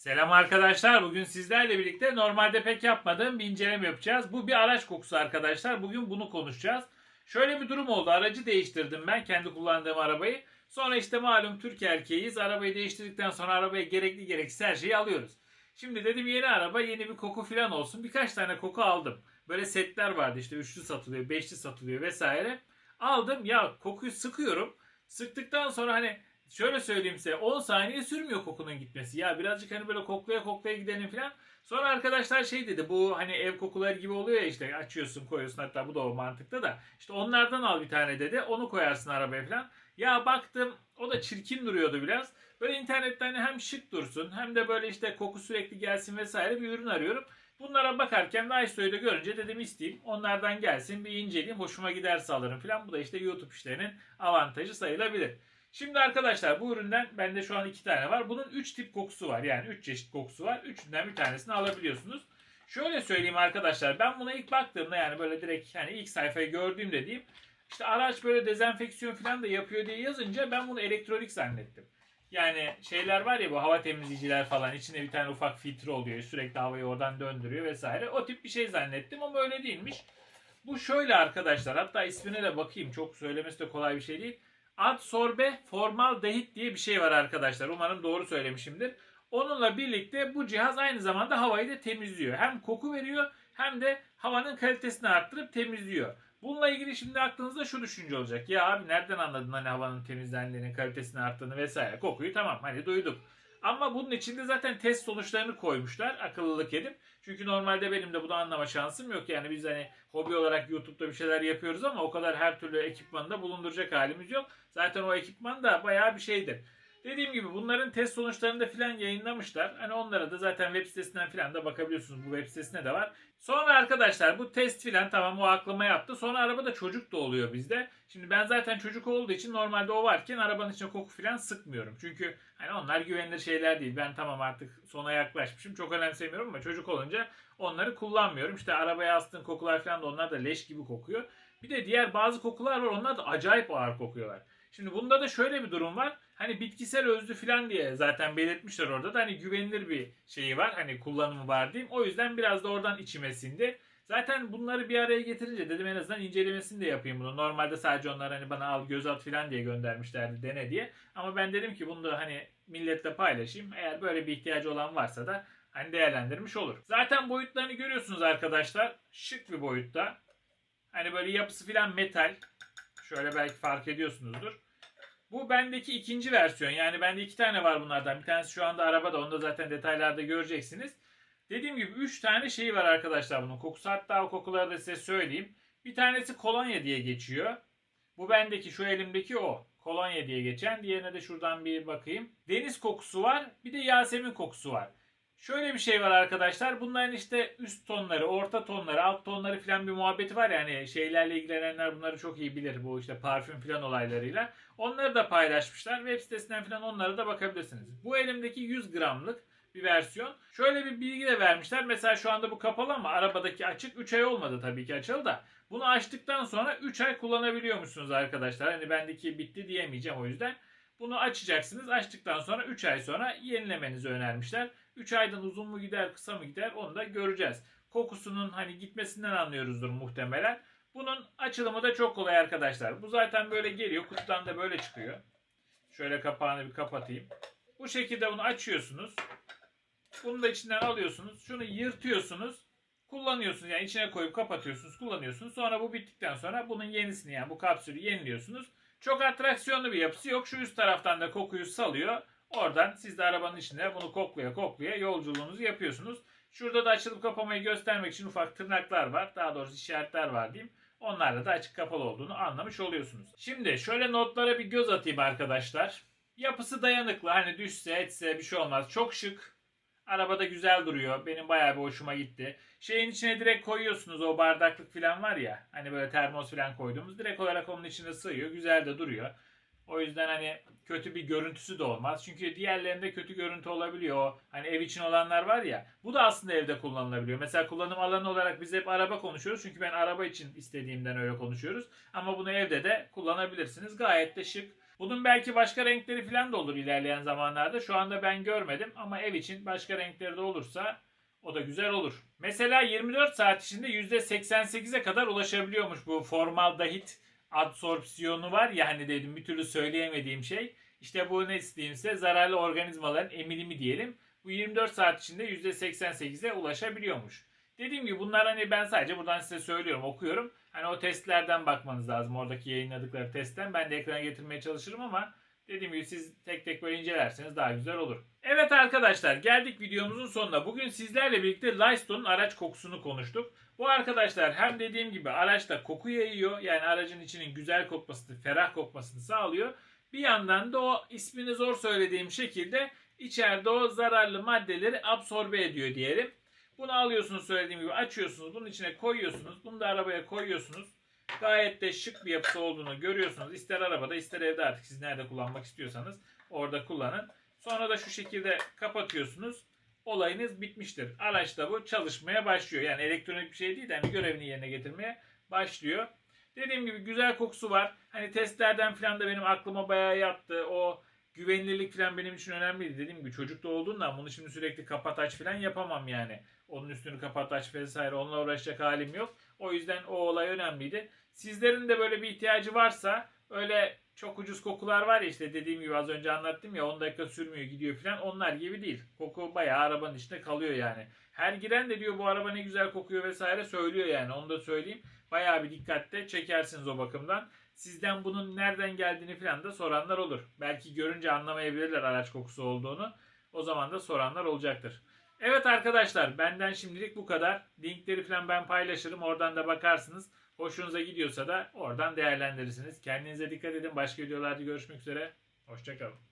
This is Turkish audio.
Selam arkadaşlar. Bugün sizlerle birlikte normalde pek yapmadığım bir inceleme yapacağız. Bu bir araç kokusu arkadaşlar. Bugün bunu konuşacağız. Şöyle bir durum oldu. Aracı değiştirdim ben kendi kullandığım arabayı. Sonra işte malum Türk erkeğiyiz. Arabayı değiştirdikten sonra arabaya gerekli gereksiz her şeyi alıyoruz. Şimdi dedim yeni araba yeni bir koku falan olsun. Birkaç tane koku aldım. Böyle setler vardı işte üçlü satılıyor, beşli satılıyor vesaire. Aldım ya kokuyu sıkıyorum. Sıktıktan sonra hani şöyle söyleyeyim size 10 saniye sürmüyor kokunun gitmesi. Ya birazcık hani böyle koklaya koklaya gidelim falan. Sonra arkadaşlar şey dedi bu hani ev kokuları gibi oluyor ya işte açıyorsun koyuyorsun hatta bu da o mantıkta da. İşte onlardan al bir tane dedi onu koyarsın arabaya falan. Ya baktım o da çirkin duruyordu biraz. Böyle internetten hani hem şık dursun hem de böyle işte koku sürekli gelsin vesaire bir ürün arıyorum. Bunlara bakarken Nice'ı da görünce dedim isteyeyim. Onlardan gelsin bir inceleyeyim. Hoşuma giderse alırım falan. Bu da işte YouTube işlerinin avantajı sayılabilir. Şimdi arkadaşlar bu üründen bende şu an iki tane var. Bunun 3 tip kokusu var. Yani 3 çeşit kokusu var. Üçünden bir tanesini alabiliyorsunuz. Şöyle söyleyeyim arkadaşlar. Ben buna ilk baktığımda yani böyle direkt hani ilk sayfayı gördüğümde diyeyim. İşte araç böyle dezenfeksiyon falan da yapıyor diye yazınca ben bunu elektronik zannettim. Yani şeyler var ya bu hava temizleyiciler falan içinde bir tane ufak filtre oluyor. Sürekli havayı oradan döndürüyor vesaire. O tip bir şey zannettim ama öyle değilmiş. Bu şöyle arkadaşlar hatta ismine de bakayım çok söylemesi de kolay bir şey değil. Adsorbe formaldehit diye bir şey var arkadaşlar. Umarım doğru söylemişimdir. Onunla birlikte bu cihaz aynı zamanda havayı da temizliyor. Hem koku veriyor hem de havanın kalitesini arttırıp temizliyor. Bununla ilgili şimdi aklınızda şu düşünce olacak. Ya abi nereden anladın hani havanın temizlendiğini, kalitesini arttığını vesaire. Kokuyu tamam hani duyduk. Ama bunun içinde zaten test sonuçlarını koymuşlar akıllılık edip. Çünkü normalde benim de bunu anlama şansım yok. Yani biz hani hobi olarak YouTube'da bir şeyler yapıyoruz ama o kadar her türlü ekipmanı da bulunduracak halimiz yok. Zaten o ekipman da bayağı bir şeydir. Dediğim gibi bunların test sonuçlarını da filan yayınlamışlar. Hani onlara da zaten web sitesinden filan da bakabiliyorsunuz. Bu web sitesinde de var. Sonra arkadaşlar bu test filan tamam o aklıma yattı. Sonra arabada çocuk da oluyor bizde. Şimdi ben zaten çocuk olduğu için normalde o varken arabanın içine koku filan sıkmıyorum. Çünkü hani onlar güvenilir şeyler değil. Ben tamam artık sona yaklaşmışım. Çok önemsemiyorum ama çocuk olunca onları kullanmıyorum. İşte arabaya astığın kokular filan da onlar da leş gibi kokuyor. Bir de diğer bazı kokular var. Onlar da acayip ağır kokuyorlar. Şimdi bunda da şöyle bir durum var. Hani bitkisel özlü falan diye zaten belirtmişler orada da hani güvenilir bir şeyi var. Hani kullanımı var diyeyim. O yüzden biraz da oradan içime sindi. Zaten bunları bir araya getirince dedim en azından incelemesini de yapayım bunu. Normalde sadece onlar hani bana al göz at falan diye göndermişlerdi dene diye. Ama ben dedim ki bunu da hani milletle paylaşayım. Eğer böyle bir ihtiyacı olan varsa da hani değerlendirmiş olur. Zaten boyutlarını görüyorsunuz arkadaşlar. Şık bir boyutta. Hani böyle yapısı falan metal. Şöyle belki fark ediyorsunuzdur. Bu bendeki ikinci versiyon. Yani bende iki tane var bunlardan. Bir tanesi şu anda arabada. Onu da zaten detaylarda göreceksiniz. Dediğim gibi üç tane şey var arkadaşlar bunun. Kokusu hatta o kokuları da size söyleyeyim. Bir tanesi kolonya diye geçiyor. Bu bendeki şu elimdeki o. Kolonya diye geçen. Diğerine de şuradan bir bakayım. Deniz kokusu var. Bir de Yasemin kokusu var. Şöyle bir şey var arkadaşlar. Bunların işte üst tonları, orta tonları, alt tonları falan bir muhabbeti var yani şeylerle ilgilenenler bunları çok iyi bilir bu işte parfüm falan olaylarıyla. Onları da paylaşmışlar. Web sitesinden falan onlara da bakabilirsiniz. Bu elimdeki 100 gramlık bir versiyon. Şöyle bir bilgi de vermişler. Mesela şu anda bu kapalı ama arabadaki açık 3 ay olmadı tabii ki açıldı da. Bunu açtıktan sonra 3 ay kullanabiliyormuşsunuz arkadaşlar. Hani bendeki bitti diyemeyeceğim o yüzden. Bunu açacaksınız. Açtıktan sonra 3 ay sonra yenilemenizi önermişler. 3 aydan uzun mu gider kısa mı gider onu da göreceğiz. Kokusunun hani gitmesinden anlıyoruzdur muhtemelen. Bunun açılımı da çok kolay arkadaşlar. Bu zaten böyle geliyor. Kutudan da böyle çıkıyor. Şöyle kapağını bir kapatayım. Bu şekilde bunu açıyorsunuz. Bunu da içinden alıyorsunuz. Şunu yırtıyorsunuz. Kullanıyorsunuz. Yani içine koyup kapatıyorsunuz. Kullanıyorsunuz. Sonra bu bittikten sonra bunun yenisini yani bu kapsülü yeniliyorsunuz. Çok atraksiyonlu bir yapısı yok. Şu üst taraftan da kokuyu salıyor. Oradan siz de arabanın içinde bunu koklaya koklaya yolculuğunuzu yapıyorsunuz. Şurada da açılıp kapamayı göstermek için ufak tırnaklar var. Daha doğrusu işaretler var diyeyim. Onlarla da açık kapalı olduğunu anlamış oluyorsunuz. Şimdi şöyle notlara bir göz atayım arkadaşlar. Yapısı dayanıklı. Hani düşse etse bir şey olmaz. Çok şık. Arabada güzel duruyor. Benim bayağı bir hoşuma gitti. Şeyin içine direkt koyuyorsunuz o bardaklık falan var ya. Hani böyle termos falan koyduğumuz. Direkt olarak onun içine sığıyor. Güzel de duruyor. O yüzden hani kötü bir görüntüsü de olmaz. Çünkü diğerlerinde kötü görüntü olabiliyor. Hani ev için olanlar var ya. Bu da aslında evde kullanılabiliyor. Mesela kullanım alanı olarak biz hep araba konuşuyoruz. Çünkü ben araba için istediğimden öyle konuşuyoruz. Ama bunu evde de kullanabilirsiniz. Gayet de şık. Bunun belki başka renkleri falan da olur ilerleyen zamanlarda. Şu anda ben görmedim ama ev için başka renkleri de olursa o da güzel olur. Mesela 24 saat içinde %88'e kadar ulaşabiliyormuş bu formaldehit adsorpsiyonu var ya hani dedim bir türlü söyleyemediğim şey. İşte bu ne isteyeyimse zararlı organizmaların emilimi diyelim. Bu 24 saat içinde %88'e ulaşabiliyormuş. Dediğim gibi bunlar hani ben sadece buradan size söylüyorum, okuyorum. Hani o testlerden bakmanız lazım. Oradaki yayınladıkları testten. Ben de ekrana getirmeye çalışırım ama dediğim gibi siz tek tek böyle incelerseniz daha güzel olur. Evet arkadaşlar geldik videomuzun sonuna. Bugün sizlerle birlikte Lystone'un araç kokusunu konuştuk. Bu arkadaşlar hem dediğim gibi araçta koku yayıyor. Yani aracın içinin güzel kokmasını, ferah kokmasını sağlıyor. Bir yandan da o ismini zor söylediğim şekilde içeride o zararlı maddeleri absorbe ediyor diyelim. Bunu alıyorsunuz söylediğim gibi açıyorsunuz. Bunun içine koyuyorsunuz. Bunu da arabaya koyuyorsunuz. Gayet de şık bir yapısı olduğunu görüyorsunuz. İster arabada ister evde artık siz nerede kullanmak istiyorsanız orada kullanın. Sonra da şu şekilde kapatıyorsunuz. Olayınız bitmiştir. Araç da bu çalışmaya başlıyor. Yani elektronik bir şey değil de hani görevini yerine getirmeye başlıyor. Dediğim gibi güzel kokusu var. Hani testlerden falan da benim aklıma bayağı yattı. O güvenilirlik falan benim için önemliydi. Dediğim gibi çocukta olduğundan bunu şimdi sürekli kapat aç falan yapamam yani. Onun üstünü kapat aç vesaire onunla uğraşacak halim yok. O yüzden o olay önemliydi. Sizlerin de böyle bir ihtiyacı varsa öyle çok ucuz kokular var ya işte dediğim gibi az önce anlattım ya 10 dakika sürmüyor gidiyor falan onlar gibi değil. Koku bayağı arabanın içinde kalıyor yani. Her giren de diyor bu araba ne güzel kokuyor vesaire söylüyor yani onu da söyleyeyim. Bayağı bir dikkatle çekersiniz o bakımdan. Sizden bunun nereden geldiğini falan da soranlar olur. Belki görünce anlamayabilirler araç kokusu olduğunu. O zaman da soranlar olacaktır. Evet arkadaşlar benden şimdilik bu kadar. Linkleri falan ben paylaşırım. Oradan da bakarsınız. Hoşunuza gidiyorsa da oradan değerlendirirsiniz. Kendinize dikkat edin. Başka videolarda görüşmek üzere. Hoşçakalın.